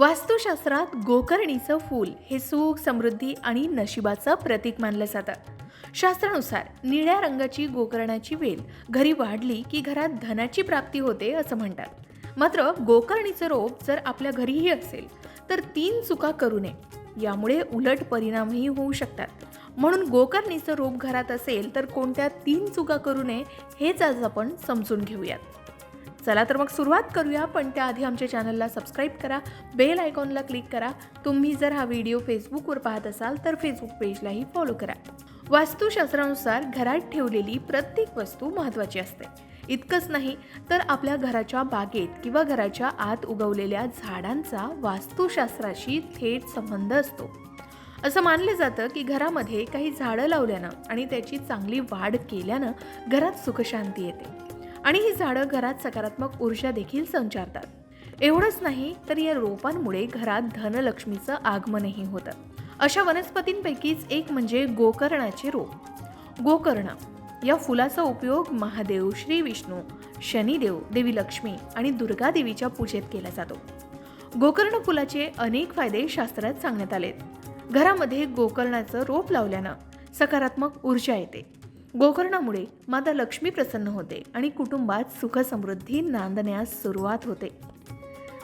वास्तुशास्त्रात गोकर्णीचं फूल हे सुख समृद्धी आणि नशिबाचं प्रतीक मानलं जातं. शास्त्रानुसार निळ्या रंगाची गोकर्णाची वेल घरी वाढली की घरात धनाची प्राप्ती होते असं म्हणतात. मात्र गोकर्णीचं रोप जर आपल्या घरीही असेल तर तीन चुका करू नये. यामुळे उलट परिणामही होऊ शकतात. म्हणून गोकर्णीचं रोप घरात असेल तर कोणत्या तीन चुका करू नये हेच आज आपण समजून घेऊयात. चला तर मग सुरुवात करूया पण त्याआधी आमच्या चॅनलला सबस्क्राईब करा बेल आयकॉनला क्लिक करा. तुम्ही जर हा व्हिडिओ फेसबुकवर पाहत असाल तर फेसबुक पेजलाही फॉलो करा. वास्तुशास्त्रानुसार घरात ठेवलेली प्रत्येक वस्तू महत्त्वाची असते. इतकंच नाही तर आपल्या घराच्या बागेत किंवा घराच्या आत उगवलेल्या झाडांचा वास्तुशास्त्राशी थेट संबंध असतो. असं मानलं जातं की घरामध्ये काही झाडं लावल्यानं आणि त्याची चांगली वाढ केल्यानं घरात सुखशांती येते. आणि ही झाडं घरात सकारात्मक ऊर्जा देखील संचारतात. एवढंच नाही तर या रोपांमुळे घरात धनलक्ष्मीचं आगमनही होतं. अशा वनस्पतींपैकीच एक म्हणजे गोकर्णाचे रोप. गोकर्ण या फुलाचा उपयोग महादेव श्री विष्णू शनिदेव देवी लक्ष्मी आणि दुर्गा देवीच्या पूजेत केला जातो. गोकर्ण फुलाचे अनेक फायदे शास्त्रात सांगण्यात आलेत. घरामध्ये गोकर्णाचं रोप लावल्यानं सकारात्मक ऊर्जा येते. गोकर्णामुळे माता लक्ष्मी प्रसन्न होते आणि कुटुंबात सुखसमृद्धी नांदण्यास सुरुवात होते.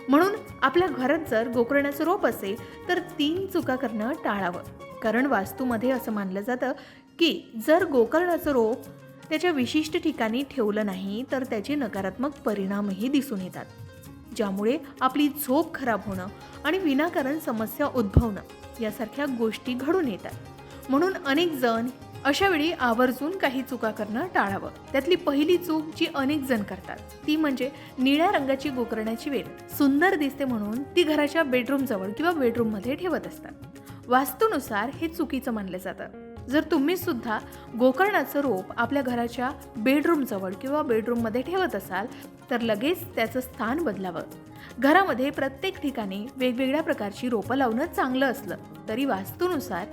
म्हणून आपल्या घरात जर गोकर्णाचं रोप असेल तर तीन चुका करणं टाळावं. कारण वास्तूमध्ये असं मानलं जातं की जर गोकर्णाचं रोप त्याच्या विशिष्ट ठिकाणी ठेवलं नाही तर त्याचे नकारात्मक परिणामही दिसून येतात. ज्यामुळे आपली झोप खराब होणं आणि विनाकारण समस्या उद्भवणं यासारख्या गोष्टी घडून येतात. म्हणून अनेक जण अशावेळी आवर्जून काही चुका करणं टाळावं. त्यातली पहिली चूक जी अनेक जण करतात ती म्हणजे निळ्या रंगाची गोकर्णाची वेल सुंदर दिसते म्हणून ती घराच्या बेडरूम जवळ किंवा बेडरूममध्ये ठेवत असतात. वास्तूनुसार हे चुकीचं मानलं जातं. जर तुम्ही सुद्धा गोकर्णाचं रोप आपल्या घराच्या बेडरूम जवळ किंवा बेडरूममध्ये ठेवत असाल तर लगेच त्याचं स्थान बदलावं. घरामध्ये प्रत्येक ठिकाणी वेगवेगळ्या प्रकारची रोपं लावणं चांगलं असलं तरी वास्तूनुसार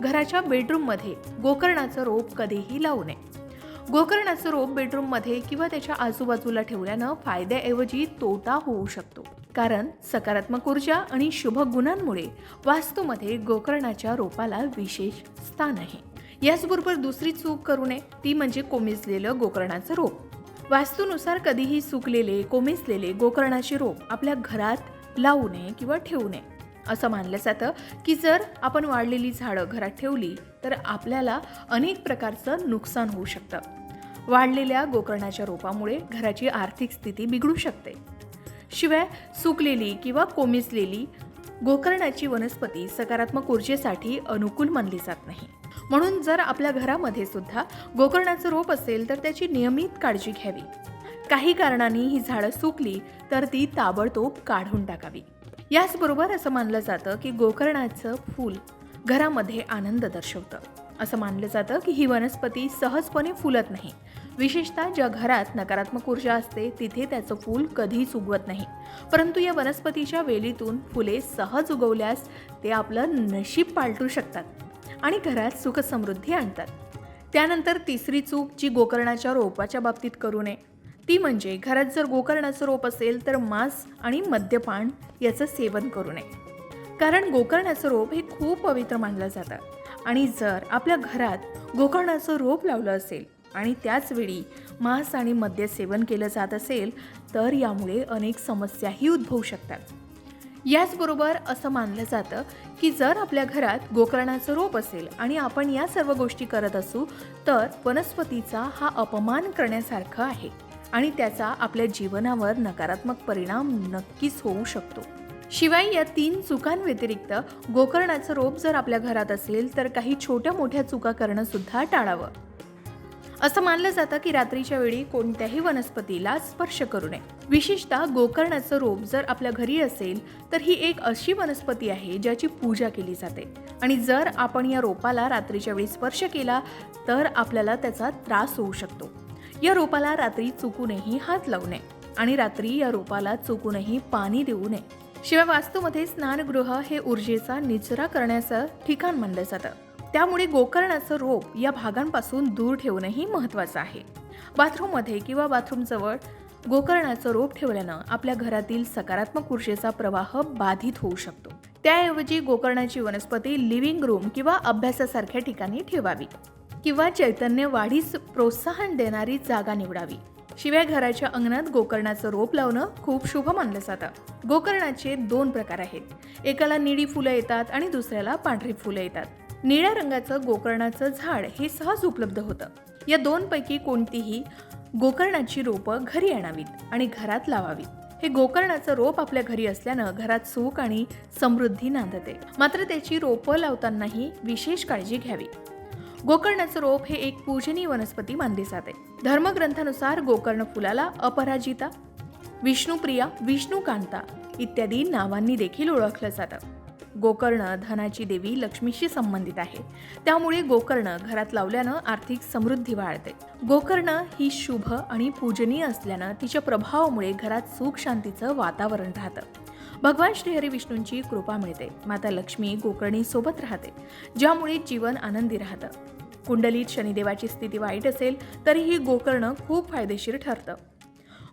घराच्या बेडरूममध्ये गोकर्णाचं रोप कधीही लावू नये. गोकर्णाचं रोप बेडरूममध्ये किंवा त्याच्या आजूबाजूला ठेवल्यानं फायद्याऐवजी तोटा होऊ शकतो. कारण सकारात्मक ऊर्जा आणि शुभ गुणांमुळे वास्तूमध्ये गोकर्णाच्या रोपाला विशेष स्थान आहे. याचबरोबर दुसरी चूक करू नये ती म्हणजे कोमेजलेलं गोकर्णाचं रोप. वास्तूनुसार कधीही सुकलेले कोमेजलेले गोकर्णाचे रोप आपल्या घरात लावू नये किंवा ठेवू नये. असं मानलं जातं की जर आपण वाढलेली झाडं घरात ठेवली तर आपल्याला अनेक प्रकारचं नुकसान होऊ शकतं. वाढलेल्या गोकर्णाच्या रोपामुळे घराची आर्थिक स्थिती बिघडू शकते. शिवाय सुकलेली किंवा कोमिसलेली गोकर्णाची वनस्पती सकारात्मक ऊर्जेसाठी अनुकूल मानली जात नाही. म्हणून जर आपल्या घरामध्ये सुद्धा गोकर्णाचं रोप असेल तर त्याची नियमित काळजी घ्यावी. काही कारणांनी ही झाडं सुकली तर ती ताबडतोब काढून टाकावी. याचबरोबर असं मानलं जातं की गोकर्णाचं फूल घरामध्ये आनंद दर्शवतं. असं मानलं जातं की ही वनस्पती सहजपणे फुलत नाही. विशेषतः ज्या घरात नकारात्मक ऊर्जा असते तिथे त्याचं फूल कधीच उगवत नाही. परंतु या वनस्पतीच्या वेलीतून फुले सहज उगवल्यास ते आपलं नशीब पालटू शकतात आणि घरात सुखसमृद्धी आणतात. त्यानंतर तिसरी चूक जी गोकर्णाच्या रोपाच्या बाबतीत करू नये ती म्हणजे घरात जर गोकर्णाचं रोप असेल तर मांस आणि मद्यपान याचं सेवन करू नये. कारण गोकर्णाचं रोप हे खूप पवित्र मानलं जातं. आणि जर आपल्या घरात गोकर्णाचं रोप लावलं असेल आणि त्याच वेळी मांस आणि मद्य सेवन केलं जात असेल तर यामुळे अनेक समस्याही उद्भवू शकतात. याचबरोबर असं मानलं जातं की जर आपल्या घरात गोकर्णाचं रोप असेल आणि आपण या सर्व गोष्टी करत असू तर वनस्पतीचा हा अपमान करण्यासारखं आहे. आणि त्याचा आपल्या जीवनावर नकारात्मक परिणाम नक्कीच होऊ शकतो. शिवाय या तीन चुकांव्यतिरिक्त गोकर्णाचं रोप जर आपल्या घरात असेल तर काही छोट्या मोठ्या चुका करणं सुद्धा टाळावं. असं मानलं जातं की रात्रीच्या वेळी कोणत्याही वनस्पतीला स्पर्श करू नये. विशेषतः गोकर्णाचं रोप जर आपल्या घरी असेल तर ही एक अशी वनस्पती आहे ज्याची पूजा केली जाते. आणि जर आपण या रोपाला रात्रीच्या वेळी स्पर्श केला तर आपल्याला त्याचा त्रास होऊ शकतो. या रोपाला रात्री चुकूनही हात लावू नये आणि रात्री या रोपाला चुकूनही पाणी देऊ नये. शिवाय वास्तूमध्ये स्नानगृह हे ऊर्जेचा निचरा करण्याचं ठिकाण मानलं जातं. त्यामुळे गोकर्णाचं रोप या भागांपासून दूर ठेवणंही महत्त्वाचं आहे. बाथरूममध्ये किंवा बाथरूमजवळ गोकर्णाचं रोप ठेवल्यानं आपल्या घरातील सकारात्मक ऊर्जेचा प्रवाह बाधित होऊ शकतो. त्याऐवजी गोकर्णाची वनस्पती लिव्हिंग रूम किंवा अभ्यासासारख्या ठिकाणी ठेवावी. किंवा चैतन्य वाढीस प्रोत्साहन देणारी जागा निवडावी. शिवाय घराच्या अंगणात गोकर्णाचं रोप लावणं खूप शुभ मानलं जातं. गोकर्णाचे दोन प्रकार आहेत. एकाला निळी फुलं येतात आणि दुसऱ्याला पांढरी फुलं येतात. निळ्या रंगाचं गोकर्णाचं झाड हे सहज उपलब्ध होतं. या दोनपैकी कोणतीही गोकर्णाची रोपं घरी आणावीत आणि घरात लावावीत. हे गोकर्णाचं रोप आपल्या घरी असल्यानं घरात सुख आणि समृद्धी नांदते. मात्र त्याची रोपं लावतानाही विशेष काळजी घ्यावी. गोकर्णाचं रोप हे एक पूजनीय वनस्पती मानली जाते. धर्मग्रंथानुसार गोकर्ण फुलाला अपराजिता विष्णुप्रिया विष्णुकांता इत्यादी नावांनी देखील ओळखलं जातं. गोकर्ण धनाची देवी लक्ष्मीशी संबंधित आहे. त्यामुळे गोकर्ण घरात लावल्यानं आर्थिक समृद्धी वाढते. गोकर्ण ही शुभ आणि पूजनीय असल्यानं तिच्या प्रभावामुळे घरात सुख शांतीचं वातावरण राहतं. भगवान श्रीहरी विष्णूंची कृपा मिळते. माता लक्ष्मी गोकर्णी सोबत राहते. ज्यामुळे जीवन आनंदी राहतं. कुंडलीत शनिदेवाची स्थिती वाईट असेल तरीही गोकर्ण खूप फायदेशीर ठरतं.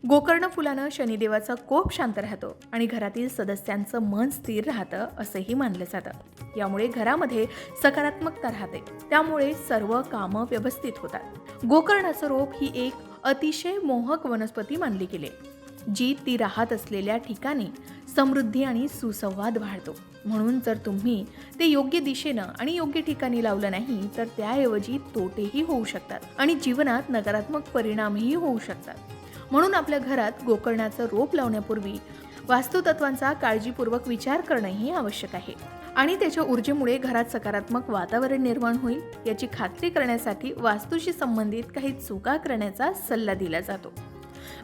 गोकर्ण फुलानं शनिदेवाचा कोप शांत राहतो आणि घरातील सदस्यांचं मन स्थिर राहतं असंही मानलं जातं. यामुळे घरामध्ये सकारात्मकता राहते. त्यामुळे सर्व कामं व्यवस्थित होतात. गोकर्णाचं रोप ही एक अतिशय मोहक वनस्पती मानली गेली. जी ती राहत असलेल्या ठिकाणी समृद्धी आणि सुसंवाद वाढतो. म्हणून जर तुम्ही ते योग्य दिशेनं आणि योग्य ठिकाणी लावलं नाही तर त्याऐवजी तोटेही होऊ शकतात आणि जीवनात नकारात्मक परिणामही होऊ शकतात. म्हणून आपल्या घरात गोकर्णाचं रोप लावण्यापूर्वी वास्तुतत्वांचा काळजीपूर्वक विचार करणंही आवश्यक आहे. आणि त्याच्या ऊर्जेमुळे घरात सकारात्मक वातावरण निर्माण होईल याची खात्री करण्यासाठी वास्तूशी संबंधित काही चुका करण्याचा सल्ला दिला जातो.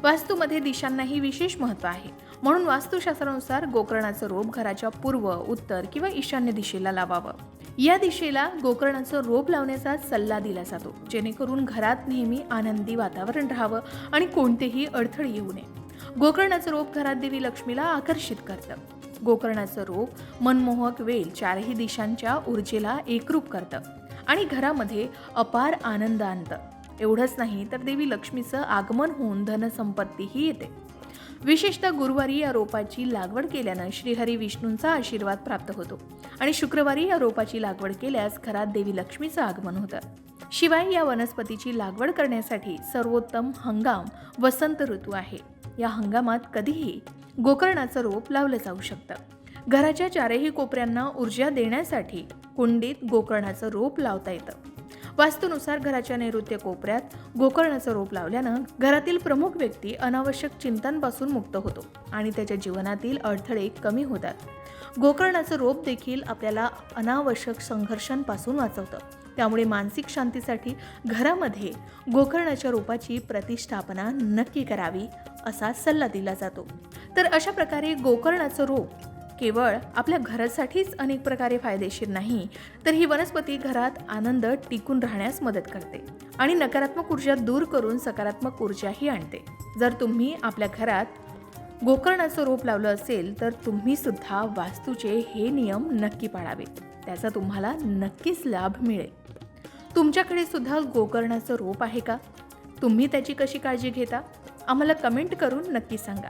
वास्तूमध्ये दिशांनाही विशेष महत्त्व आहे. म्हणून वास्तुशास्त्रानुसार गोकर्णाचं रोप घराच्या पूर्व उत्तर किंवा ईशान्य दिशेला लावावं. या दिशेला गोकर्णाचं रोप लावण्याचा सल्ला दिला जातो जेणेकरून घरात नेहमी आनंदी वातावरण राहावं आणि कोणतेही अडथळे येऊ नये. गोकर्णाचं रोप घरात देवी लक्ष्मीला आकर्षित करतं. गोकर्णाचं रोप मनमोहक वेल चारही दिशांच्या ऊर्जेला एकरूप करतं आणि घरामध्ये अपार आनंद आणतं. एवढंच नाही तर देवी लक्ष्मीचं आगमन होऊन धनसंपत्तीही येते. विशेषतः गुरुवारी या रोपाची लागवड केल्यानं श्रीहरी विष्णूंचा आशीर्वाद प्राप्त होतो आणि शुक्रवारी या रोपाची लागवड केल्यास घरात देवी लक्ष्मीचं आगमन होतं. शिवाय या वनस्पतीची लागवड करण्यासाठी सर्वोत्तम हंगाम वसंत ऋतू आहे. या हंगामात कधीही गोकर्णाचं रोप लावलं जाऊ शकतं. घराच्या चारही कोपऱ्यांना ऊर्जा देण्यासाठी कुंडीत गोकर्णाचं रोप लावता येतं. वास्तूनुसार घराच्या नैऋत्य कोपऱ्यात गोकर्णाचं रोप लावल्यानं घरातील प्रमुख व्यक्ती अनावश्यक चिंतांपासून मुक्त होतो आणि त्याच्या जीवनातील अडथळे कमी होतात. गोकर्णाचं रोप देखील आपल्याला अनावश्यक संघर्षांपासून वाचवतं. त्यामुळे मानसिक शांतीसाठी घरामध्ये गोकर्णाच्या रोपाची प्रतिष्ठापना नक्की करावी असा सल्ला दिला जातो. तर अशा प्रकारे गोकर्णाचं रोप केवळ आपल्या घरासाठीच अनेक प्रकारे फायदेशीर नाही तर ही वनस्पती घरात आनंद टिकून राहण्यास मदत करते आणि नकारात्मक ऊर्जा दूर करून सकारात्मक ऊर्जाही आणते. जर तुम्ही आपल्या घरात गोकर्णाचं रोप लावलं असेल तर तुम्ही सुद्धा वास्तूचे हे नियम नक्की पाळावेत. त्याचा तुम्हाला नक्कीच लाभ मिळेल. तुमच्याकडे सुद्धा गोकर्णाचं रोप आहे का? तुम्ही त्याची कशी काळजी घेता? आम्हाला कमेंट करून नक्की सांगा.